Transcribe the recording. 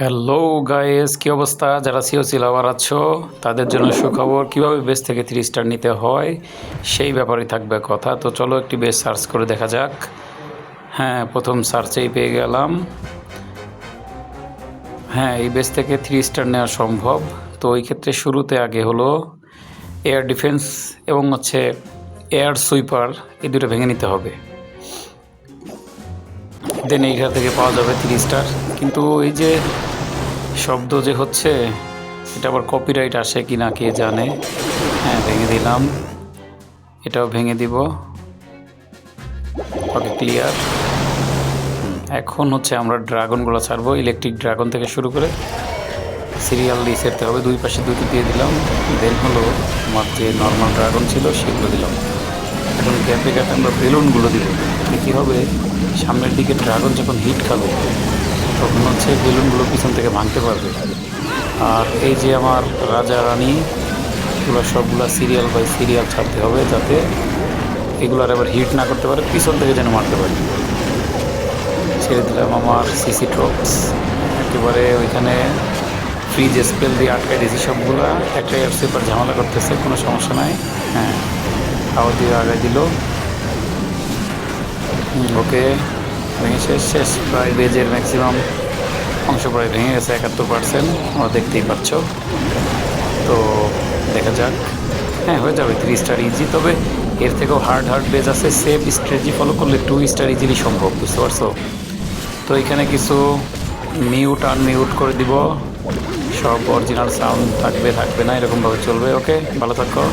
Hello guys কি অবস্থা? যারা সিওসি লাভার আছো? তাদের জন্য সুখবর, কীভাবে বেস থেকে থ্রি স্টার নিতে হয়? সেই ব্যাপারে থাকবে কথা। তো চলো একটি বেস সার্চ করে দেখা যাক। হ্যাঁ প্রথম সার্চেই পেয়ে গেলাম। হ্যাঁ এই বেস থেকে থ্রি স্টার নেওয়া সম্ভব। তো ওই ক্ষেত্রে শুরুতে আগে হলো এয়ার ডিফেন্স এবং হচ্ছে এয়ার সুইপার এই দুটো ভেঙে নিতে হবে। দেন এইখান থেকে পাওয়া যাবে থ্রি স্টার কিন্তু এই যে শব্দ যে হচ্ছে, এটা আবার কপিরাইট আসে কি না কে জানে। হ্যাঁ ভেঙে দিলাম। এটাও ভেঙে দিব। ওকে ক্লিয়ার এখন হচ্ছে আমরা ড্রাগনগুলো ছাড়বো ইলেকট্রিক ড্রাগন থেকে শুরু করে। সিরিয়াল দিয়ে সেরতে হবে, দুই পাশে দুটি দিয়ে দিলাম। দেন হলো আমার যে নর্মাল ড্রাগন ছিল, সেগুলো দিলাম। এখন গ্যাপে গ্যাপে আমরা বেলুনগুলো দিব। কী হবে, সামনের দিকে ড্রাগন যখন হিট খাবে তখন হচ্ছে বেলুনগুলো পিছন থেকে ভাঙতে পারবে। আর এই যে আমার রাজা রানী, এগুলো সবগুলো সিরিয়াল বাই সিরিয়াল ছাড়তে হবে যাতে এগুলোর আবার হিট না করতে পারে, পিছন থেকে যেন মারতে পারে। ছেড়ে দিলাম আমার সিসি ট্রপস একেবারে ওইখানে ফ্রিজ স্পেল দিয়ে আটকায় দিয়েছি সবগুলো। একটা এয়ার সুইপার ঝামেলা করতেছে, কোনো সমস্যা নাই। হ্যাঁ খাওয়া দিয়ে আগাই দিল। ওকে। ভেঙে শেষ শেষ প্রায় বেজের ম্যাক্সিমাম অংশ প্রায় ভেঙে গেছে, একাত্তর পার্সেন্ট আমরা দেখতেই পাচ্ছ। তো দেখা যাক। হ্যাঁ হয়ে যাবে থ্রি স্টার ইজি তবে এর থেকেও হার্ড হার্ড বেজ আছে। সেফ স্ট্র্যাটেজি ফলো করলে টু স্টার ইজিলি সম্ভব, বুঝতে পারছ? তো এখানে কিছু মিউট আনমিউট করে দিব। সব অরিজিনাল সাউন্ড থাকবে থাকবে না, এরকমভাবে চলবে। ওকে ভালো থাকো।